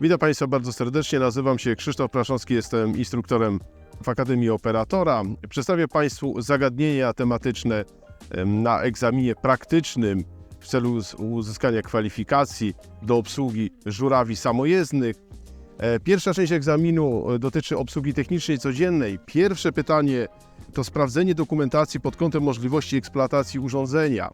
Witam Państwa bardzo serdecznie. Nazywam się Krzysztof Praszowski, jestem instruktorem w Akademii Operatora. Przedstawię Państwu zagadnienia tematyczne em, na egzaminie praktycznym w celu uzyskania kwalifikacji do obsługi żurawi samojezdnych. E, Pierwsza część egzaminu e, dotyczy obsługi technicznej codziennej. Pierwsze pytanie to sprawdzenie dokumentacji pod kątem możliwości eksploatacji urządzenia.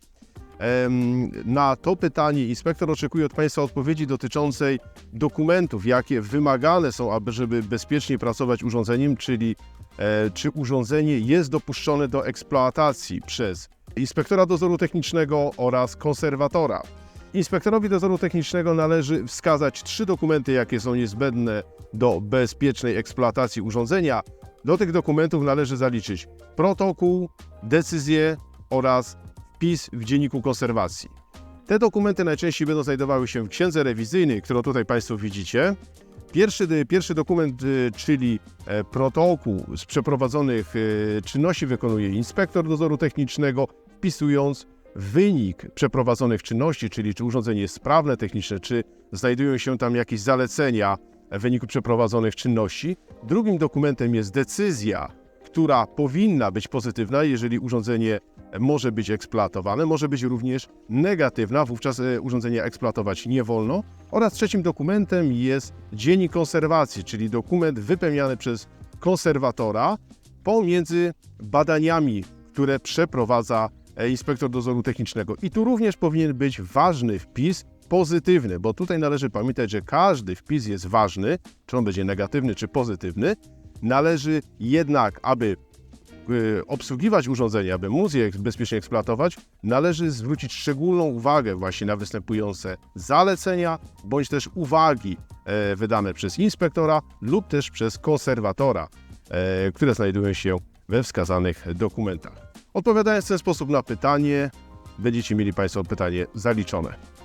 Na to pytanie inspektor oczekuje od Państwa odpowiedzi dotyczącej dokumentów, jakie wymagane są, aby żeby bezpiecznie pracować urządzeniem, czyli e, czy urządzenie jest dopuszczone do eksploatacji przez inspektora dozoru technicznego oraz konserwatora. Inspektorowi dozoru technicznego należy wskazać trzy dokumenty, jakie są niezbędne do bezpiecznej eksploatacji urządzenia. Do tych dokumentów należy zaliczyć protokół, decyzję oraz wpis w dzienniku konserwacji. Te dokumenty najczęściej będą znajdowały się w księdze rewizyjnej, którą tutaj Państwo widzicie. Pierwszy, pierwszy dokument, y, czyli e, protokół z przeprowadzonych czynności wykonuje inspektor dozoru technicznego, wpisując wynik przeprowadzonych czynności, czyli czy urządzenie jest sprawne techniczne, czy znajdują się tam jakieś zalecenia w wyniku przeprowadzonych czynności. Drugim dokumentem jest decyzja, która powinna być pozytywna, jeżeli urządzenie może być eksploatowane, może być również negatywna, wówczas e, urządzenia eksploatować nie wolno. Oraz trzecim dokumentem jest dziennik konserwacji, czyli dokument wypełniany przez konserwatora pomiędzy badaniami, które przeprowadza e, inspektor dozoru technicznego. I tu również powinien być ważny wpis pozytywny, bo tutaj należy pamiętać, że każdy wpis jest ważny, czy on będzie negatywny, czy pozytywny. Należy jednak, aby obsługiwać urządzenie, aby móc je bezpiecznie eksploatować, należy zwrócić szczególną uwagę właśnie na występujące zalecenia bądź też uwagi e, wydane przez inspektora lub też przez konserwatora, e, które znajdują się we wskazanych dokumentach. Odpowiadając w ten sposób na pytanie, będziecie mieli Państwo pytanie zaliczone.